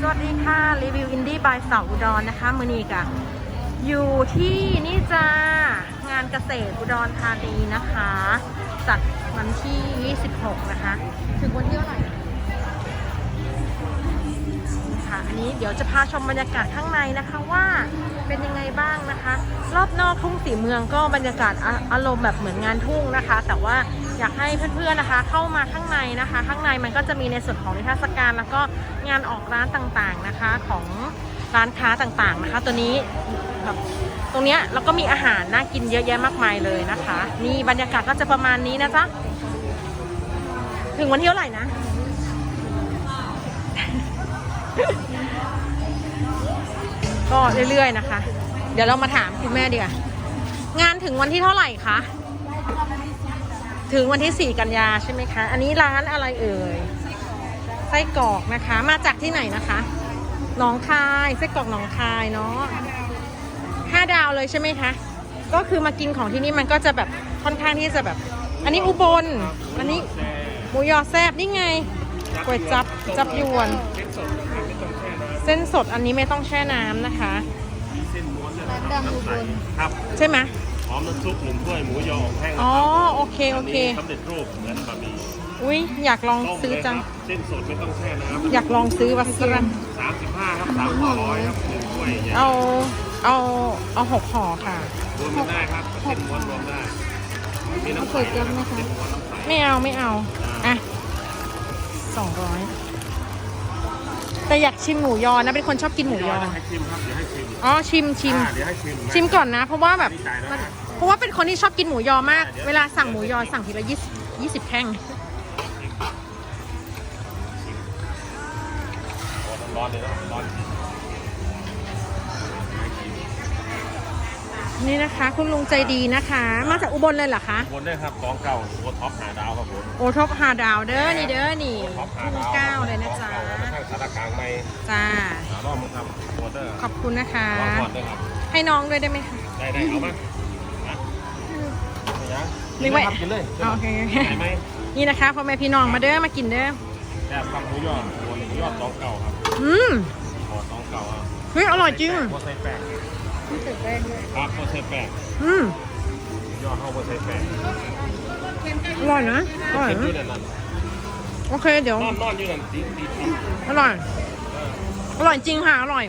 สวัสดีค่ะ รีวิวอินดี้บายเสาอุดรนะคะ มือนีกะอยู่ที่นี่จ้างานเกษตรอุดรธานีนะคะ จัดวันที่ 26 นะคะ ถึงวันที่เท่าไหร่ค่ะอันนี้เดี๋ยวจะพาชมบรรยากาศข้างในนะคะว่าเป็นยังไงบ้างนะคะ รอบนอกทุ่งสีเมืองก็บรรยากาศออารมณ์แบบเหมือนงานทุ่งนะคะ แต่ว่า อยากให้เพื่อนๆนะคะ เข้ามาข้างในนะคะ ข้างในมันก็จะมีในส่วนของนิทรรศการ แล้วก็งานออกร้านต่างๆนะคะของร้านค้าต่างๆนะคะ ตัวนี้แบบตรงเนี้ยแล้วก็มีอาหารน่ากินเยอะแยะมากมายเลยนะคะ นี่บรรยากาศก็จะประมาณนี้นะจ๊ะถึงวันที่เท่าไหร่นะ ก็เรื่อยๆนะคะ เดี๋ยวเรามาถามคุณแม่ดีกว่างานถึงวันที่เท่าไหร่คะ ถึงวันที่ 4 กันยาใช่ไหมคะ อันนี้ร้านอะไรเอ่ย ไส้กรอกนะคะ มาจากที่ไหนนะคะหนองคาย ไส้กรอกหนองคายเนาะห้าดาวเลยใช่ไหมคะ ก็คือมากินของที่นี่มันก็จะแบบค่อนข้างที่จะแบบ อันนี้อุบล อันนี้หมูยอแซบนี่ไงก๋วยจับจับยวน เส้นสดอันนี้ไม่ต้องแช่น้ำนะคะเส้นม้วนเนี่ยร้านดังอุบลครับใช่ไหม พร้อมน้ำซุปหนึ่งถ้วยหมูยออบแห้งนะอ๋อครับโอเคโอเค นนี้สำเร็จรูปเหมือนบะหมี่อุ้ยอยากลองต้มซื้อเลยคจัรังบเส้นสดไม่ต้องแช่น้ำอยากลองซื้อวัสรันสามสิบห้าครับสามห่อร้อยครับหนึ่งถ้วยใหญ่เอาเอาเอาหกห่อค่ะ รวมกันได้ครับเส้นม้วนรวมได้มีเอาน้ำใสก๋วยจั๊บไหมคะเส้นม้วนน้ำใส ไม่เอาไม่เอา อะสองร้อย แต่อยากชิมหมูยอนะ เป็นคนชอบกินหมูยอ ให้ชิมครับ เดี๋ยวให้ชิมอ๋อชิมชิม อ่าเดี๋ยวให้ชิมนะชิมก่อนนะ เพราะว่าแบบดีใจนะมันเพราะว่าเป็นคนที่ชอบกินหมูยอมาก เวลาสั่งหมูยอสั่งทีละยี่สิบยี่สิบแท่ง นี่นะคะ คุณลุงใจดีนะคะ มาจากอุบลเลยเหรอคะ บนได้ครับกองเก่าโอท็อปหาดาวครับผมโอทบฮาดาวเด้อนี่เด้อนี่โอท็อปหาทุ่งดาวเก้าเลยนะจ๊ะกองเก่ามาทางสารกลางไม่จ้า หารอบมึงครับโอเดอร์ขอบคุณนะคะรอบก่อนด้วยครับ ให้น้องด้วยได้ไหมคะ ได้ได้เอามาฮะไม่ยังนึกว่า กินเลยอ๋อโอเคโอเคไหนไหมนี่นะคะพ่อแม่พี่น้องมาเด้อมากินเด้อแอบกับหมูยอดหมูยอดตองเก่าครับอืมหอตองเก่าครับเฮ้ยอร่อยจริงโบไซแปด ที่ตึกแรกเลยครับโบไซแปดอืมยอดเข้าโบไซแปดอร่อยนะอร่อยเห็นอยู่นะนั่นนั่นโอเคเดี๋ยว นอนนอนอยู่นั่นตีตีตีอร่อย อร่อยจริงค่ะ อร่อย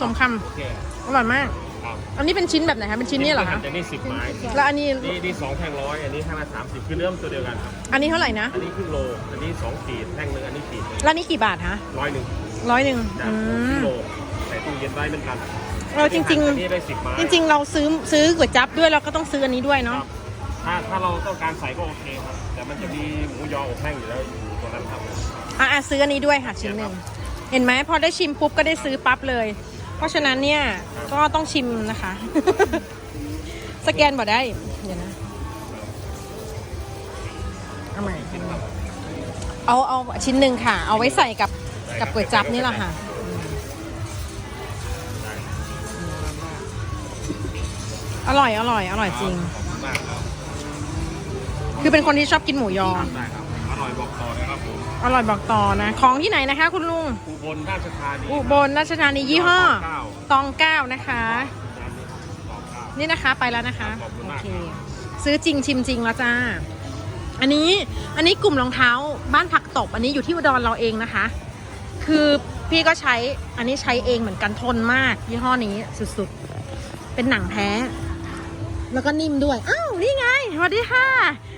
สมคโอเคำอร่อยมาก ครับอันนี้เป็นชิ้นแบบไหนคะ เป็นชิ้นนี้เหรอคะ แต่นี่สิบไม้แล้วอันนี้ นี่นี่สองแท่งร้อยอันนี้แท่งละสามสิบคือเริ่มตัวเดียวกันครับอันนี้เท่าไหร่นะ อันนี้ครึ่งโลอันนี้สองขีดแท่งหนึ่งอันนี้ขีดหนึ่งแล้วอันนี้กี่บาทคะร้อยหนึ่งร้อยหนึ่งจากอืครึ่มงโลใส่ตู้เย็นได้เหมือนกัน เออจริงอันนี้ได้สิบไม้ๆจริง ๆ เราซื้อซื้อก๋วยจั๊บด้วยเราก็ต้องซื้ออันนี้ด้วยคเนาะรับถ้าถ้าเราต้องการใส่ก็โอเคครับ แต่มันจะมีหมูยออบแห้งอยู่แล้วอยู่ตรงนั้นครับ อะอะซื้ออันนี้ด้วยค่ะชิ้นหนึ่งเห็นไหมพอได้ชิมปุ๊บก็ได้ซื้อปั๊บเลย เพราะฉะนั้นเนี่ยก็ต้องชิมนะคะ สแกนบ่ได้เดี๋ยวนะเอาใหม่เอาเอาชิ้นหนึ่งค่ะ เอาไว้ใส่กับกับก๋วยจั๊บนี่แหละค่ะ อืมอร่อยอร่อย อร่อยจริง ขอบคุณมากครับคือเป็นคนที่ชอบกินหมูยอ ได้ครับอร่อยบอกต่อนะครับผมอร่อยบอกต่อนะ ของที่ไหนนะคะคุณลุง อุบลราชธานีอุบลราชธานียี่ห้อเก้าตองเก้านะคะ ร้านนี้ครับตองเก้า นี่นะคะไปแล้วนะคะขอบคุณโอมาก เคซื้อจริงชิมจริงแล้วจ้า อันนี้อันนี้กลุ่มรองเท้าบ้านผักตบ อันนี้อยู่ที่อุดรเราเองนะคะ คือพี่ก็ใช้อันนี้ใช้เองเหมือนกันทนมากยี่ห้อนี้สุดๆ เป็นหนังแท้ แล้วก็นิ่มด้วย อ้าว นี่ไงสวัสดีค่ะ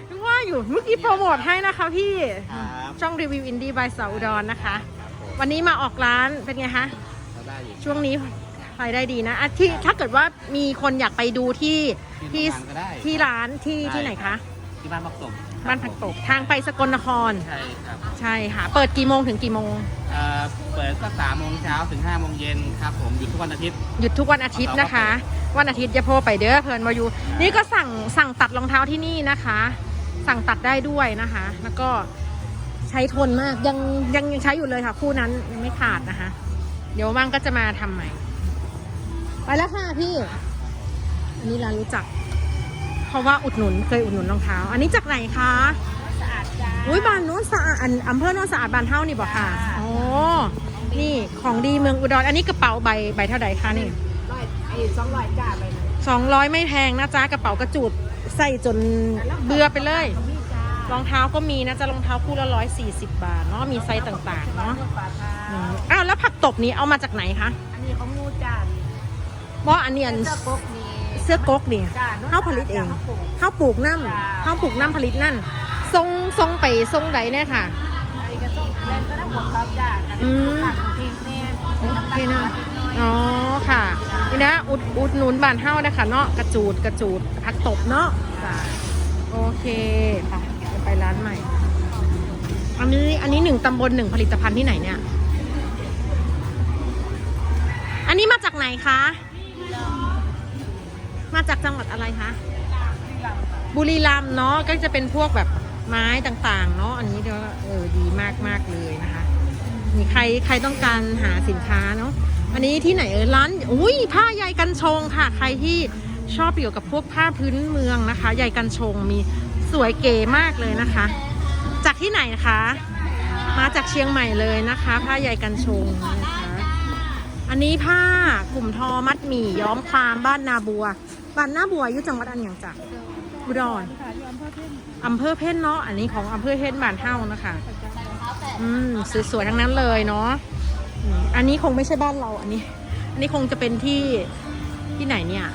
นึกว่าอยู่เมื่อกี้โปรโมทให้นะคะพี่ ครับช่องรีวิวอินดี้บายสาวอุดรนะคะ วันนี้มาออกร้านเป็นไงคะได้อยู่ช่วงนี้รายได้ดีนะอะที่ถ้าเกิดว่ามีคนอยากไปดูที่ที่ที่โรงงานก็ได้ที่ร้านที่ได้ที่ไหนคะ ที่บ้านพักตก บ้านผักตกทางไปสกลนคร ใช่ครับใช่ค่ะ เปิดกี่โมงถึงกี่โมง เอ่อเปิดก็สามโมงเช้าถึงห้าโมงเย็นครับผมหยุดทุกวันอาทิตย์ หยุดทุกวันอาทิตย์นะคะ วันอาทิตย์อย่าโพไปเด้อเพลินมาอยู่ นี่ก็สั่งสั่งตัดรองเท้าที่นี่นะคะ สั่งตัดได้ด้วยนะคะ แล้วก็ใช้ทนมากยังยังยังใช้อยู่เลยค่ะ คู่นั้นยังไม่ขาดนะคะ เดี๋ยวว่างก็จะมาทำใหม่ ไปแล้วค่ะพี่ อันนี้ร้านรู้จักเพ ราะว่าอุดหนุนเคยอุดหนุนรองเท้า อันนี้จากไหนคะสะอาดจ้าอุ้ยบ้านโน้นสะอาดอันอำเภอโน้นสะอาดบ้านเท่านี่บอกค่ะจ้าโอ้นี่ของดีเมืองอุดรอันนี้กระเป๋าใบใบเท่าไหร่คะนี่ร้อยไอ้สองร้อยจ้าไปเลยสองร้อยไม่แพงนะจ๊ะกระเป๋ากระจูดใส่จนเบื่อไปเลยมีจ้ารองเท้าก็มีนะจ๊ะรองเท้าคู่ละร้อยสี่สิบบาทเนาะมีไซส์ต่างๆเนาะปลาทาอืมอ้าวแล้วผักตบนี้เอามาจากไหนคะอันนี้ของงูจ้าเพราะอันเนี้ยเสื้อกกนี่ เสื้อก๊กนี่จ้าเข้าผลิตเองข้าวปลูกข้าวปลูกน้จ้ะำข้าวปลูกน้ำผลิตนั่นทรงทรงไปทรงใดเนี่ยค่ะไอ้กระส้มแลนก็ได้หมดครับจ้าอืมผักของพี่แม่โอเคนะอ๋อค่ะนี่นะอุดอุดหนุนบานเฮ้านะคะเนาะกระจูดกระจูดผักตบเนาะจ้าโอเคไปจะไปร้านใหม่ อันนี้อันนี้หนึ่งตำบลหนึ่งผลิตภัณฑ์ที่ไหนเนี่ย อันนี้มาจากไหนคะ มาจากจังหวัดอะไรคะบุรีรัมย์เนาะก็จะเป็นพวกแบบไม้ต่างๆ เนาะอันนี้เดี๋ยวเออดีมากมากเลยนะคะมีใครใครต้องการหาสินค้าเนาะอันนี้ที่ไหนเออร้านอุ้ยผ้าใยกันชงค่ะ ใครที่ชอบเกี่ยวกับพวกผ้าพื้นเมืองนะคะใยกันชงมีสวยเก๋มากเลยนะคะ จากที่ไหนคะ มาจากเชียงใหม่เลยนะคะ ผ้าใยกันชงนะคะอันนี้ผ้ากลุ่มทอมัดหมี่ย้อมคลามบ้านนาบัว บ้านหน้าบัวอยู่จังหวัดอันย่างจากอุดรอำเภอเพ่นเนาะอันนี้ของอำเภอเพ่นบ้านเฮ้านะคะอืมสวยๆทั้งนั้นเลยเนาะอืมอันนี้คงไม่ใช่บ้านเราอันนี้ อันนี้คงจะเป็นที่ที่ไหนเนี่ย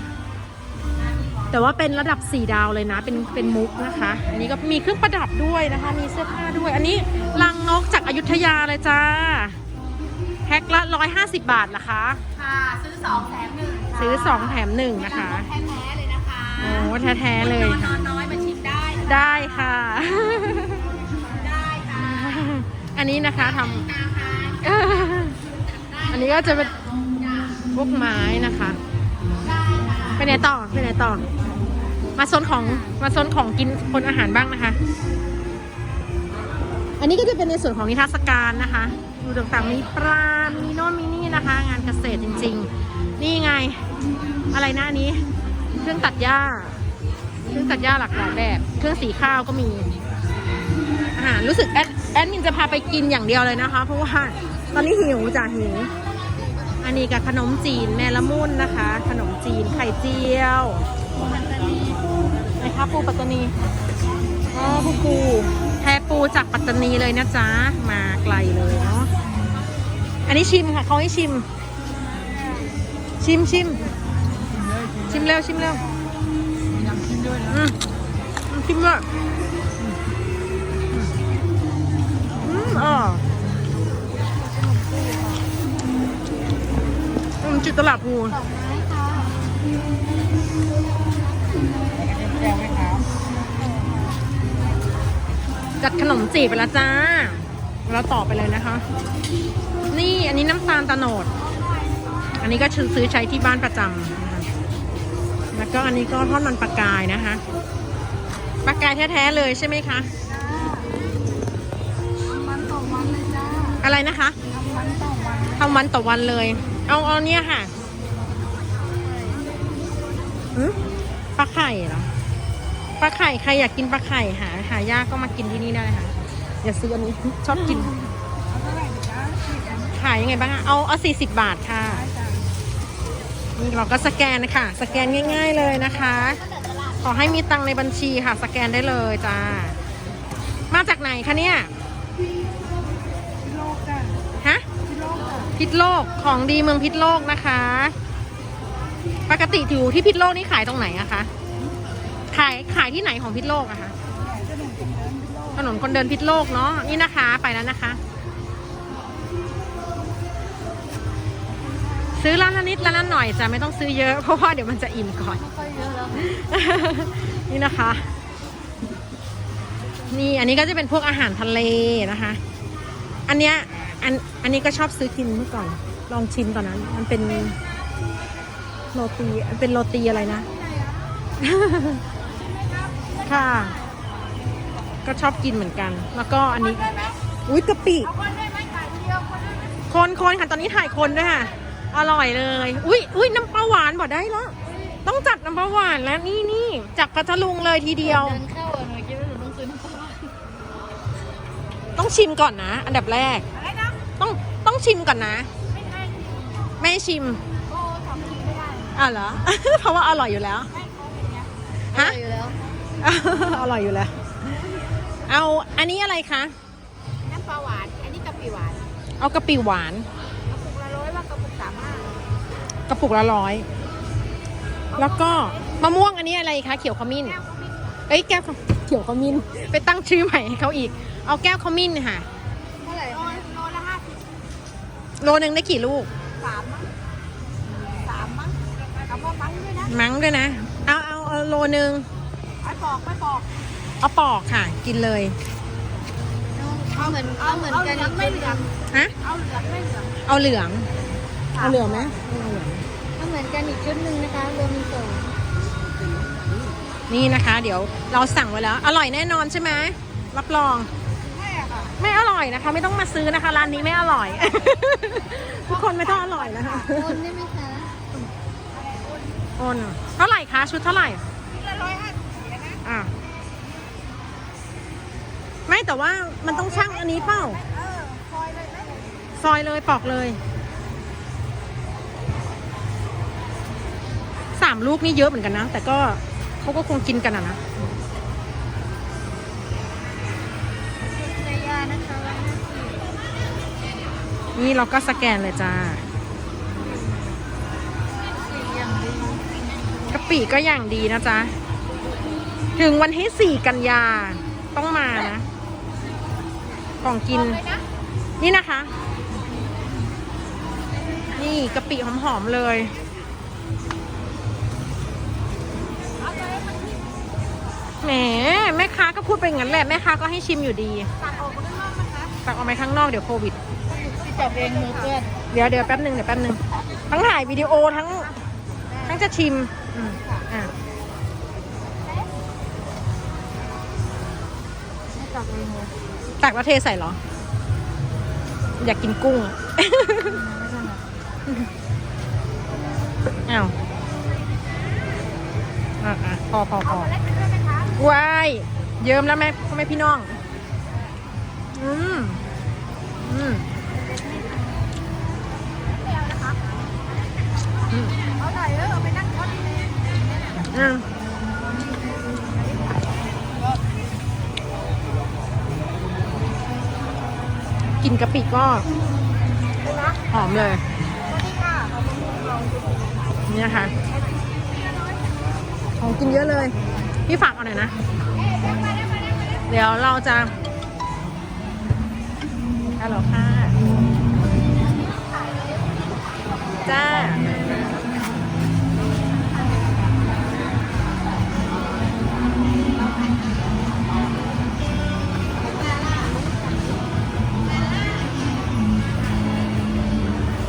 แต่ว่าเป็นระดับสี่ดาวเลยนะ เป็นเป็นมุกนะคะ อันนี้ก็มีเครื่องประดับด้วยนะคะ มีเสื้อผ้าด้วย อันนี้ลังนกจากอยุธยาเลยจ้าแพ็คละร้อยห้าสิบบาทนะคะ ค่ะ ซื้อสองแถมหนึ่งค่ะซื้อสองแถมหนึ่งนะคะ แท้ๆเลยนะคะโอ้แท้ๆเลยนค่ะอนน้อยมาชิมได้นะคะได้ค่ะ ได้ค่ะอันนี้นะคะทนะคะำอันนี้ก็จะเป็นพวกไม้นะคะไปไหนต่อไปไหนต่อ มาโซนของมาโซนของกินคนอาหารบ้างนะคะ อันนี้ก็จะเป็นในส่วนของนิทรรศการนะคะ ดูต่างๆมีปลา มีโน่นมี นี่นะคะ งานเกษตรจริง ๆ นี่ไง อะไรนะอันนี้ เครื่องตัดหญ้า เครื่องตัดหญ้าหลากหลายแบบ เครื่องสีข้าวก็มีอาหารรู้สึกแอดแอดมินจะพาไปกินอย่างเดียวเลยนะคะ เพราะว่าตอนนี้หิวจ้ะหิว อันนี้กับขนมจีนแมละมุนนะคะ ขนมจีนไข่เจียวไหนคะปูปัตตานีอ๋อปูปูแพปูจากปัตตานีเลยนะจ๊ะ มาไกลเลยเนาะ อันนี้ชิมค่ะเขาให้ชิม ชิมชิมชิมเร็วชิมเร็วอืมอืมชิมเลยอืมอ๋ออืมจิตตลาดภูจัดขนมจีบไปแล้วจ้า เราต่อไปเลยนะคะ นี่ อันนี้น้ำตาลตะโนด อันนี้ก็ซื้อใช้ที่บ้านประจำนะคะแล้วก็อันนี้ก็ทอดมันปลากายนะคะปลากายแท้ๆเลยใช่ไหมคะวันต่อวันเลยจ้าอะไรนะคะทำวันต่อวันทำวันต่อวันเลย เอาเอาเนี่ยค่ะหืมปลาไข่เหรอปลาไข่ใครอยากกินปลาไข่หาหายากก็มากินที่นี่ได้ค่ะอย่าซื้ออันนี้ชอบกิน เอาเท่าไหร่ดีจ้า ขายยังไงบ้างคะเอาเอาสี่สิบบาทค่ะได้จ้านี่เราก็สแกนนะคะสแกนง่าย ๆเลยนะคะ ขอให้มีตังค์ในบัญชีค่ะ สแกนได้เลยจ้า มาจากไหนคะเนี่ยพิโลกจ้าฮะพิโลกจ้าพิษโลกของดีเมืองพิษโลกนะคะ ปกติอยู่ที่พิษโลกนี่ขายตรงไหนอะคะขายขายที่ไหนของพิษโลกอะคะถนนคนเดินพิษโลกเนาะนี่นะคะไปแล้วนะคะ ซื้อร้านละนิดร้านละหน่อยจะไม่ต้องซื้อเยอะเพราะว่าเดี๋ยวมันจะอิ่มก่อน ค่อยเยอะแล้วนี่นะคะ นี่อันนี้ก็จะเป็นพวกอาหารทะเลนะคะ อันเนี้ยอันอันนี้ก็ชอบซื้อกินเมื่อก่อน ลองชิมตอนนั้น มันเป็นโรตีมันเป็นโรตีอะไรนะ ค่ะ ก็ชอบกินเหมือนกัน แล้วก็อันนี้ อุ้ยกะปิเอาคนได้ไหมไก่เดียวคนได้ไหมคนคนค่ะ ตอนนี้ถ่ายคนด้วยค่ะ อร่อยเลย อุ้ยอุ้ยน้ำปลาหวานบอกได้แล้ว ต้องจัดน้ำปลาหวานแล้วนี่นี่จากพัทลุงเลยทีเดียว เดินเข้าอะหนูคิดว่าหนูต้องซื้อน้ำปลาต้องชิมก่อนนะ อันดับแรก อะไรนะต้องต้องชิมก่อนนะ ไม่ให้ไม่ให้ชิมโอ้ทำไม่ได้อะเหรอ เพราะว่าอร่อยอยู่แล้วให้เขาเป็นเนี้ยฮะ อยู่แล้ว อร่อยอยู่แล้ว เอาอันนี้อะไรคะ น้ำปลาหวาน อันนี้กะปิหวาน เอากะปิหวาน ระปุกละร้อย แล้วก็มะม่วงอันนี้อะไรคะ เขียวขมิ้นแก้วก็มีเอ้ยแก้วเขียวขมิ้น ไปตั้งชื่อใหม่ให้เขาอีก เอาแก้วขมิ้นค่ะ เท่าไหร่โลโลละห้าสิบโลนึงได้กี่ลูก สามมั้งสามมั้งคำว่ามั้งด้วยนะมั้งด้วยนะ เอาเอาเอาโลนึงไอ้ปอกไม่ปอก เอาปอกค่ะ กินเลย เอาเหมือนเอาเหมือนกันไม่เหลือง ฮะ เอาเหลืองไม่เหลือง เอาเหลือง เอาเหลืองไหมเอาเหลืองเอาเหมือนกันอีกชุดหนึ่งนะคะรวมมีสองนี่นะคะ เดี๋ยวเราสั่งไว้แล้ว อร่อยแน่นอนใช่ไหมรับรองใช่ค่ะไม่อร่อยนะคะ ไม่ต้องมาซื้อนะคะร้านนี้ไม่อร่อย ทุกคนไม่ต้องอร่อยนะคะโอนได้ไหมคะโอนเท่าไหร่คะชุดเท่าไหร่ละร้อยห้าสิบนะอะไม่แต่ว่ามันต้องช่างอันนี้เปล่าเออคอยเลยไหมซอยเลยปอกเลยามลูกนี่เยอะเหมือนกันนะ แต่ก็เขาก็คงกินกันอะนะในยานะคะร้อยห้าสิบนี่เราก็สแกนเลยจ้าสี่อย่างดีกะปิก็อย่างดีนะจ๊ะ ถึงวันที่สี่กันยาต้องมานะของกินเลยนะนี่นะคะ นี่กะปิหอมๆเลย แหมแม่ค้าก็พูดไปงั้นแหละแม่ค้าก็ให้ชิมอยู่ดีสั่งออกมาข้างนอกนะคะตักออกมาข้างนอกเดี๋ยวโควิดที่จับเองมือเปื้อนเดี๋ยวเดี๋ยวแป๊บหนึ่งเดี๋ยวแป๊บหนึ่งทั้งถ่ายวิดีโอทั้งทั้งจะชิมอืมอะไม่จับเองเลยตักแล้วเทใส่เหรอ อยากกินกุ้งอะอ้าวอะอะพอพอพเอ วายเยิ้มแล้วแม่พ่อแม่พี่น้อง อืม อืมเอานะคะอืมเอาหน่อยเออไปนั่งทอดที่นี่อืมกลินกะปิก็หอมเลยเนี่นะคะของกินเยอะเลย พี่ฝากเอาหน่อยนะ เดี๋ยวเราจะฮัลโหลค่ะ จ้า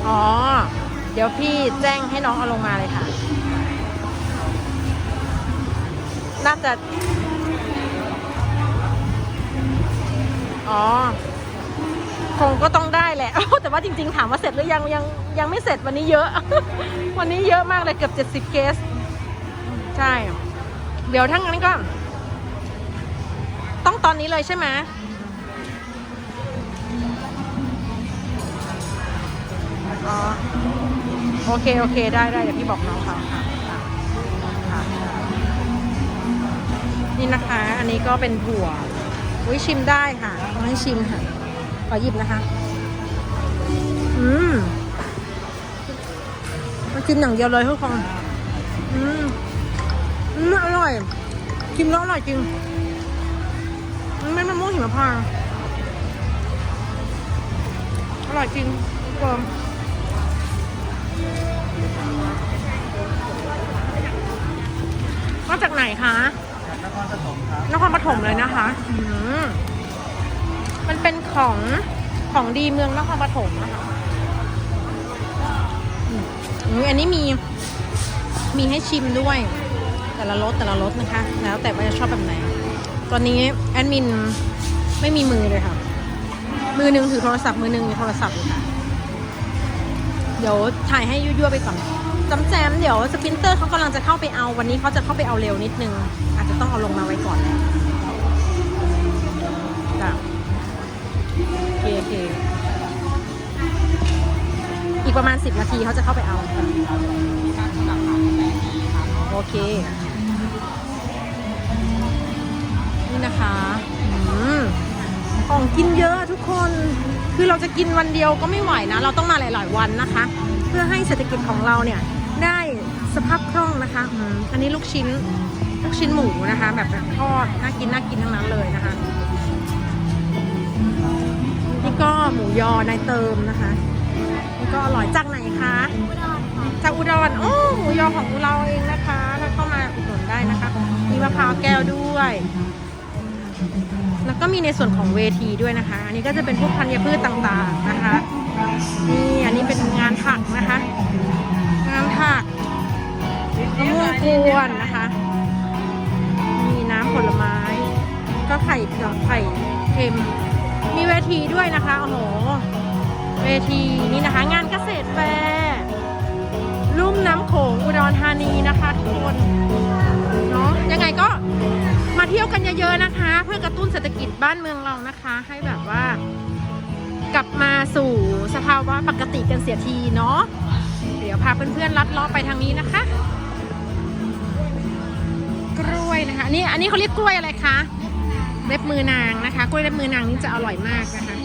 อ๋อ เดี๋ยวพี่แจ้งให้น้องเอาลงมาเลยค่ะ น่าจะ อ๋อ คงก็ต้องได้แหละ แต่ว่าจริงๆ ถามว่าเสร็จหรือยังยังยังไม่เสร็จวันนี้เยอะ วันนี้เยอะมากเลยเกือบเจ็ดสิบเคส ใช่ เดี๋ยวทั้างนั้นก็ ต้องตอนนี้เลยใช่ไหมอ๋อโอเค โอเค ได้ได้เดี๋ยวพี่บอกน้องเขาค่ะ นี่นะคะ อันนี้ก็เป็นถั่วอุ้ยชิมได้ค่ะเอาให้ชิมค่ะ ขอหยิบนะคะ อืมมันกินอย่างเดียวเลยทุกคนอืมอืมอร่อยกินแล้วอร่อยจริงมันไม่มะม่วงหิมพานต์อร่อยจริงทุกคนมาจากไหนคะ นครปฐมครับนครปฐมเลยนะคะอืมมันเป็นของของดีเมืองนครปฐมนะคะอืมอุ๊ยอันนี้มีมีให้ชิมด้วย แต่ละรสแต่ละรสนะคะ แล้วแต่ว่าจะชอบแบบไหน ตอนนี้แอดมินไม่มีมือเลยค่ะ มือหนึ่งถือโทรศัพท์มือหนึ่งมีโทรศัพท์อยู่ค่ะ เดี๋ยวถ่ายให้ยั่วๆไปก่อน จำแจมเดี๋ยวสปินเตอร์เขากำลังจะเข้าไปเอาวันนี้เขาจะเข้าไปเอาเร็วนิดนึง อาจจะต้องเอาลงมาไว้ก่อนแล้วจ้ะโอเคโอเคอีกประมาณ 10 นาทีเขาจะเข้าไปเอา โอเค นี่นะคะของกินเยอะทุกคน คือเราจะกินวันเดียวก็ไม่ไหวนะ เราต้องมาหลาย ๆ วันนะคะ เพื่อให้เศรษฐกิจของเราเนี่ย ได้สภาพคล่องนะคะอ,อันนี้ลูกชิ้นลูกชิ้นหมูนะคะแบบแบบทอดน่ากินน่ากินทั้งนั้นเลยนะคะนี่ก็หมูยอนายเติมนะคะนี่ก็อร่อยจากไหนคะจากอุดรโอ้หมูยอของเราเองนะคะถ้าเข้ามาอุดหนุนได้นะคะ มีมะพร้าวแก้วด้วย แล้วก็มีในส่วนของเวทีด้วยนะคะ อันนี้ก็จะเป็นพวกพันธัญพืชต่างๆนะคะ นี่อันนี้เป็นงานผักนะคะ งานผักมะม่วงกวนนะคะ มีน้ำผลไม้ ก็ไข่ดอกไข่เค็ม มีเวทีด้วยนะคะ โอ้โห เวทีนี่นะคะ งานเกษตรแฟร์ลุ่มน้ำโขงอุดรธานีนะคะทุกคนเนาะยังไงก็มาเที่ยวกันเยอะๆนะคะ เพื่อกระตุ้นเศรษฐกิจบ้านเมืองเรานะคะ ให้แบบว่ากลับมาสู่สภาวะปกติกันเสียทีเนาะ ดี๋ยวพาเพื่อนๆลัดเลาะไปทางนี้นะคะ กล้วยนะคะนี่อันนี้เขาเรียกกล้วยอะไรคะเล็บมือนางนะคะ กล้วยเล็บมือนางนี่จะอร่อยมากนะคะ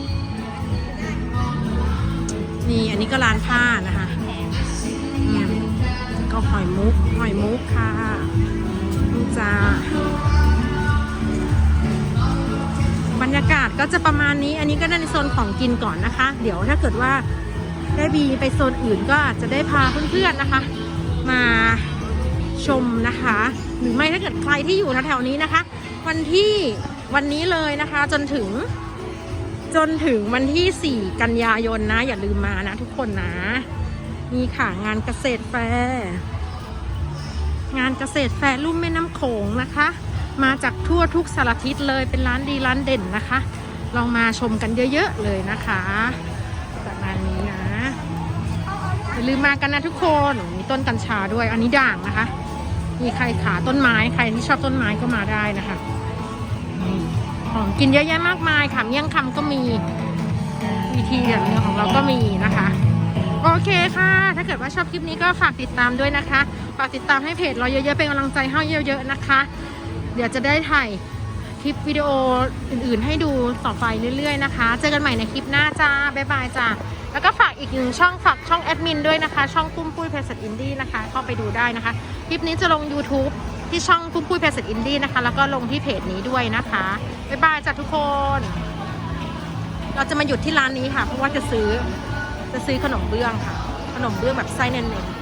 นี่อันนี้ก็ร้านผ้านะคะก็หอยมุกหอยมุกค่ะนี่จ้าบรรยากาศก็จะประมาณนี้ อันนี้ก็ในโซนของกินก่อนนะคะ เดี๋ยวถ้าเกิดว่า ได้บีไปโซนอื่นก็อาจจะได้พาเพื่อนๆนะคะ มาชมนะคะ หรือไม่ถ้าเกิดใครที่อยู่แถวๆนี้นะคะ วันที่วันนี้เลยนะคะ จนถึง จนถึงวันที่ 4 กันยายนนะ อย่าลืมมานะทุกคนนะนี่ค่ะงานเกษตรแฟร์งานเกษตรแฟร์ลุ่มแม่น้ำโขงนะคะ มาจากทั่วทุกสารทิศเลยเป็นร้านดีร้านเด่นนะคะ ลองมาชมกันเยอะ ๆ เลยนะคะประ ลืมมากันนะทุกคนมีต้นกัญชาด้วย อันนี้ด่างนะคะ มีใครขาต้นไม้ใครที่ชอบต้นไม้ก็มาได้นะคะของกินเยอะแยะมากมายค่ะเมี่ยงคำก็มีวิธีอย่างเนื้อของเราก็มีนะคะ โอเคค่ะ ถ้าเกิดว่าชอบคลิปนี้ก็ฝากติดตามด้วยนะคะ ฝากติดตามให้เพจเราเยอะๆเป็นกำลังใจให้เยอะ ๆนะคะ เดี๋ยวจะได้ถ่ายคลิปวิดีโออื่นๆ ให้ดูต่อไปเรื่อยๆนะคะ เจอกันใหม่ในคลิปหน้าจ้าบ๊ายบายจ้า แล้วก็ฝากอีกหนึ่งช่องฝากช่องแอดมินด้วยนะคะ ช่องกุ้มปุ้ยเพจสอินดี้นะคะเข้าไปดูได้นะคะ คลิปนี้จะลง YouTube ที่ช่องกุ้มปุ้ยเพจสอินดี้นะคะ แล้วก็ลงที่เพจนี้ด้วยนะคะ บ๊ายบายจ้ะทุกคน เราจะมาหยุดที่ร้านนี้ค่ะ เพราะว่าจะซื้อจะซื้อขนมเบื้องค่ะ ขนมเบื้องแบบไส้เน้นๆ